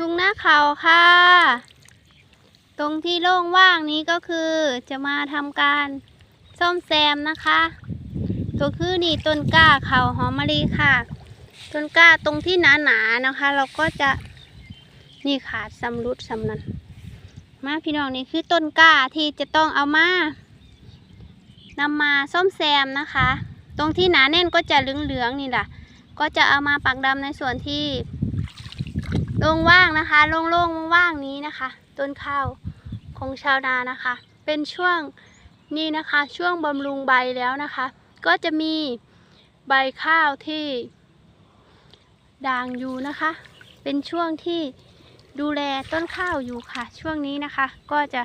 ทุ่งหน้าเขาค่ะ ตรงที่โล่งว่างนี้ก็คือจะมาทำการซ่อมแซมนะคะตัวคือนี่ต้นกล้าเขาหอมมะลิค่ะ ต้นกล้าตรงที่หนาๆนนะคะ เราก็จะนี่ขาดสำรุดสำนันมาพี่น้องนี่คือต้นกล้าที่จะต้องเอามานำมาซ่อมแซมนะคะ ตรงที่หนาแน่นก็จะเหลืองๆนี่แหละก็จะเอามาปักดำในส่วนที่ ล่งว่างนะคะโล่งๆว่างๆนี้นะคะ ต้นข้าวของชาวนานะคะ เป็นช่วงนี้นะคะ ช่วงบำรุงใบแล้วนะคะ ก็จะมีใบข้าวที่ด่างอยู่นะคะ เป็นช่วงที่ดูแลต้นข้าวอยู่ค่ะ ช่วงนี้นะคะ ก็จะ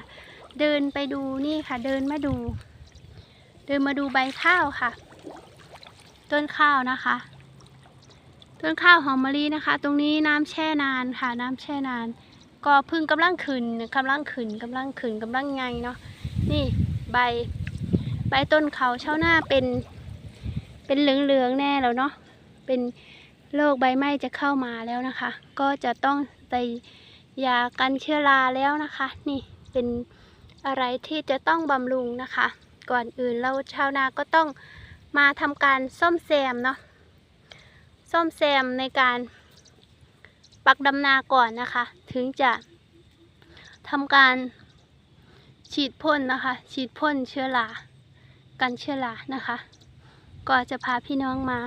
เดินไปดูนี่ค่ะ เดินมาดู เดินมาดูใบข้าวค่ะ ต้นข้าวนะคะ ต้นข้าวหอมมะลินะคะ ตรงนี้น้ำแช่นานค่ะ น้ำแช่นาน ก็พึ่งกำลังขึ้นกำลังขึ้นกำลังขึ้นกำลังไงเนาะนี่ใบ ใบต้นเขาเช้าหน้าเป็น เป็นเหลืองๆแน่แล้วเนาะเป็นโรคใบไหม้จะเข้ามาแล้วนะคะ ก็จะต้องใส่ยากันเชื้อราแล้วนะคะ นี่เป็นอะไรที่จะต้องบำรุงนะคะ ก่อนอื่นเราชาวนาก็ต้องมาทำการซ่อมแซมเนาะ ซ่อมแซมในการปักดำนาก่อนนะคะ ถึงจะทำการฉีดพ่นนะคะ ฉีดพ่นเชื้อรากันเชื้อรานะคะ ก็จะพาพี่น้องมา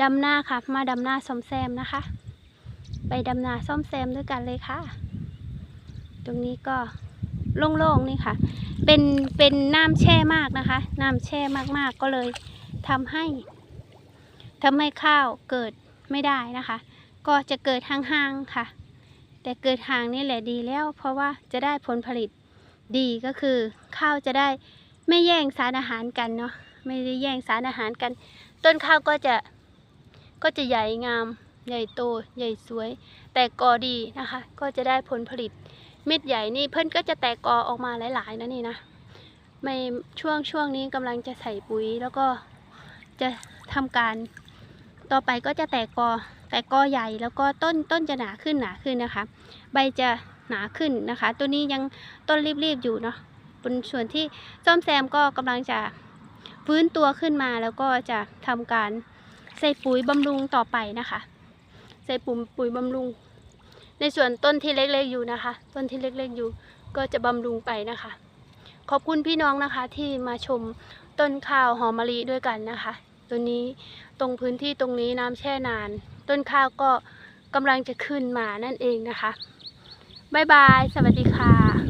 ดำนาค่ะ มาดำนาซ่อมแซมนะคะ ไปดำนาซ่อมแซมด้วยกันเลยค่ะ ตรงนี้ก็โล่งๆนี่ค่ะ เป็นเป็นน้ำแช่มากนะคะ น้ำแช่มากๆก็เลยทำให้ ทำให้ข้าวเกิดไม่ได้นะคะ ก็จะเกิดห่างๆค่ะ แต่เกิดห่างนี่แหละดีแล้ว เพราะว่าจะได้ผลผลิตดีก็คือข้าวจะได้ไม่แย่งสารอาหารกันเนาะไม่ได้แย่งสารอาหารกัน ต้นข้าวก็จะก็จะใหญ่งาม ใหญ่โต ใหญ่สวย แต่กอดีนะคะ ก็จะได้ผลผลิต เม็ดใหญ่นี่เพิ่นก็จะแตกกอออกมาหลายๆนะนี่นะไม่ช่วงช่วงนี้กำลังจะใส่ปุ๋ยแล้วก็จะทำการ ต่อไปก็จะแตกกอแตกกอใหญ่แล้วก็ต้นต้นจะหนาขึ้นหนาขึ้นนะคะ ใบจะหนาขึ้นนะคะ ตัวนี้ยังต้นรีบๆอยู่เนาะเป็นส่วนที่ซ่อมแซมก็กำลังจะฟื้นตัวขึ้นมาแล้วก็จะทำการใส่ปุ๋ยบำรุงต่อไปนะคะ ใส่ปุ๋ยปุ๋ยบำรุง ในส่วนต้นที่เล็กๆอยู่นะคะ ต้นที่เล็กๆอยู่ก็จะบำรุงไปนะคะ ขอบคุณพี่น้องนะคะที่มาชมต้นข้าวหอมมะลิด้วยกันนะคะ ตัวนี้ตรงพื้นที่ตรงนี้น้ำแช่นาน ต้นข้าวก็กำลังจะขึ้นมานั่นเองนะคะ บ๊ายบาย สวัสดีค่ะ